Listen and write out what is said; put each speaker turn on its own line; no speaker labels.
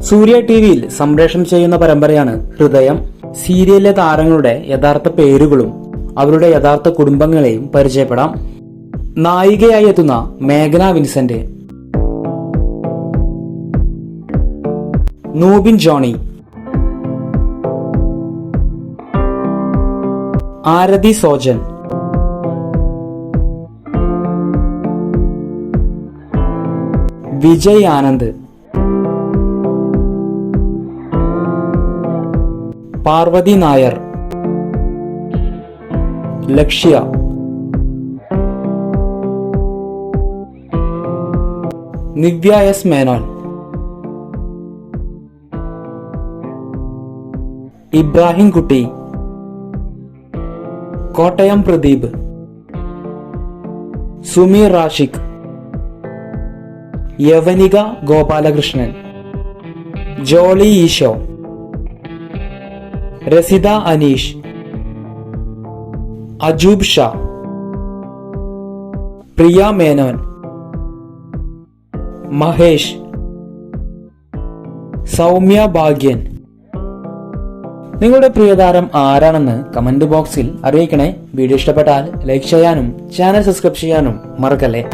സൂര്യ T വിയിൽ സംപ്രേഷണം ചെയ്യുന്ന പരമ്പരയാണ് ഹൃദയം. സീരിയലിലെ താരങ്ങളുടെ യഥാർത്ഥ പേരുകളും അവരുടെ യഥാർത്ഥ കുടുംബങ്ങളെയും പരിചയപ്പെടാം. നായികയായി എത്തുന്ന മേഘന Vincent. Noobin Johny. Arathi Sojan. Vijay Anand. Parvathy Nair. Lakshya. Nivya S Menon. Ibrahim Kutty. Kottayam Pradeep. Sumeer Rashiq യവനിക ഗോപാലകൃഷ്ണൻ. ജോളി ഈശോ. രസിത അനീഷ്. അജൂബ് ഷാ. പ്രിയ മേനോൻ. മഹേഷ്. സൗമ്യ ഭാഗ്യൻ. നിങ്ങളുടെ പ്രിയതാരം ആരാണെന്ന് കമന്റ് ബോക്സിൽ അറിയിക്കണേ. വീഡിയോ ഇഷ്ടപ്പെട്ടാൽ ലൈക്ക് ചെയ്യാനും ചാനൽ സബ്സ്ക്രൈബ് ചെയ്യാനും മറക്കല്ലേ?